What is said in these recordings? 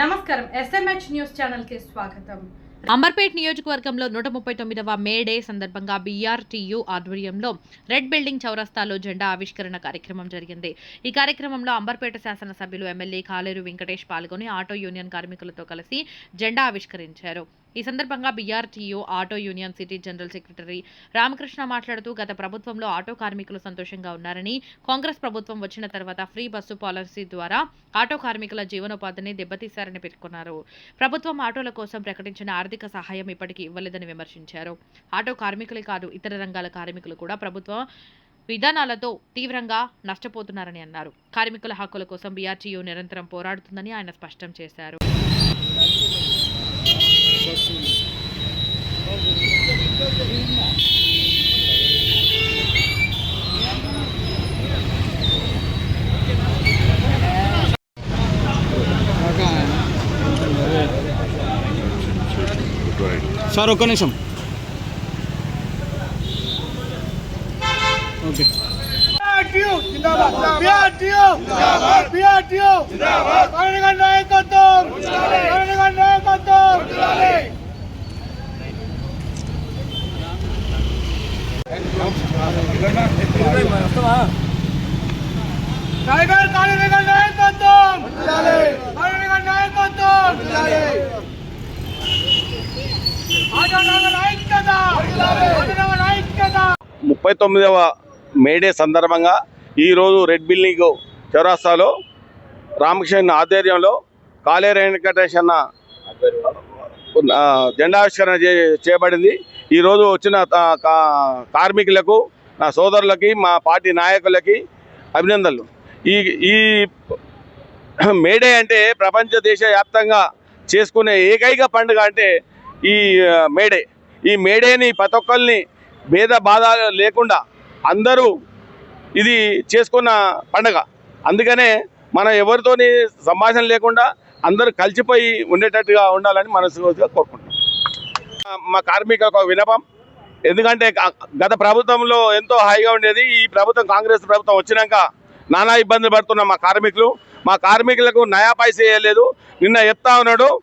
నమస్కారం. SMH news ఛానల్కి స్వాగతం. అంబర్పేట్ నియోజకవర్గంలో నూట ముప్పై తొమ్మిదవ మే డే సందర్భంగా బీఆర్టీయూ ఆధ్వర్యంలో రెడ్ బిల్డింగ్ చౌరస్తాలో జెండా ఆవిష్కరణ కార్యక్రమం జరిగింది. ఈ కార్యక్రమంలో అంబర్పేట శాసనసభ్యులు ఎమ్మెల్యే కాలేరు వెంకటేష్ పాల్గొని ఆటో యూనియన్ కార్మికులతో కలిసి జెండా ఆవిష్కరించారు. ఈ సందర్భంగా BRTU auto union city general secretary Ramakrishna మాట్లాడుతూ గత ప్రభుత్వంలో ఆటో కార్మికులు సంతోషంగా ఉన్నారని కాంగ్రెస్ ప్రభుత్వం వచ్చిన తర్వాత ఫ్రీ బస్సు పాలసీ ద్వారా ఆటో కార్మికుల జీవనోపాధిని దెబ్బతీశారని పేర్కొన్నారు. ప్రభుత్వం ఆటోల కోసం ప్రకటించిన ఆర్థిక సహాయం ఇప్పటికీ ఇవ్వలేదని విమర్శించారు. ఆటో కార్మికులే కాదు ఇతర రంగాల కార్మికులు కూడా ప్రభుత్వం విధానాలతో తీవ్రంగా నష్టపోతున్నారని అన్నారు. కార్మికుల హక్కుల కోసం బీఆర్టీయూ నిరంతరం పోరాడుతుందని ఆయన స్పష్టం చేశారు. సార్ ఒక్క నిమిషం ఓకే టైగర్ కార్మిక నాయకత్వం కార్మిక ముప్పై తొమ్మిదవ మేడే సందర్భంగా ఈరోజు రెడ్ బిల్డింగ్ చౌరాస్తాలో రామకృష్ణ ఆధ్వర్యంలో కాలేరు వెంకటేష్ అన్న జెండావిష్కరణ చే చేయబడింది. ఈరోజు వచ్చిన కా- కార్మికులకు నా సోదరులకి మా పార్టీ నాయకులకి అభినందనలు. ఈ ఈ మేడే అంటే ప్రపంచ దేశవ్యాప్తంగా చేసుకునే ఏకైక పండుగ అంటే ఈ మేడే ఈ మేడేని ప్రతి ఒక్కరిని భేద బాధ లేకుండా అందరూ ఇది చేసుకున్న పండగ. అందుకనే మనం ఎవరితోని సంభాషణ లేకుండా అందరూ కలిసిపోయి ఉండేటట్టుగా ఉండాలని మనసుగా కోరుకుంటున్నాం. మా కార్మికులకు ఒక వినపం ఎందుకంటే గ- గత ప్రభుత్వంలో ఎంతో హాయిగా ఉండేది. ఈ ప్రభుత్వం కాంగ్రెస్ ప్రభుత్వం వచ్చినాక నానా ఇబ్బందులు పడుతున్న మా కార్మికులు. మా కార్మికులకు నయా పైస వేయలేదు నిన్న చెప్తా ఉన్నాడు.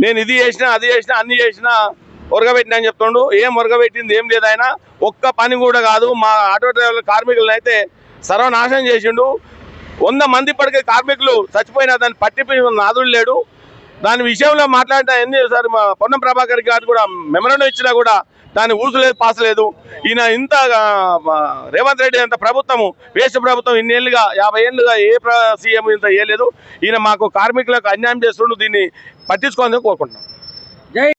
నేను ఇది చేసినా అది చేసినా అన్ని చేసినా ఉరగబెట్టినా అని చెప్తుండు. ఏం ఉరగబెట్టింది ఏం లేదు ఆయన. ఒక్క పని కూడా కాదు. మా ఆటో డ్రైవర్ల కార్మికులను అయితే సర్వనాశనం చేసిండు. వంద మంది ఇప్పటికే కార్మికులు చచ్చిపోయినా దాన్ని పట్టిపోయిన నాదుడు లేడు. దాని విషయంలో మాట్లాడిన ఎన్ని సార్ మా పొన్నం ప్రభాకర్ గారు కూడా మెమరణం ఇచ్చినా కూడా దాని ఊసులేదు పాసలేదు. ఈయన ఇంత రేవంత్ రెడ్డి అంత ప్రభుత్వము వేస్ట్ ప్రభుత్వం ఇన్నేళ్ళుగా యాభై ఏళ్ళుగా ఏ సీఎం ఇంత వేయలేదు ఈయన మాకు కార్మికులకు అన్యాయం చేస్తుండు దీన్ని పట్టించుకోవాలని కోరుకుంటున్నాం.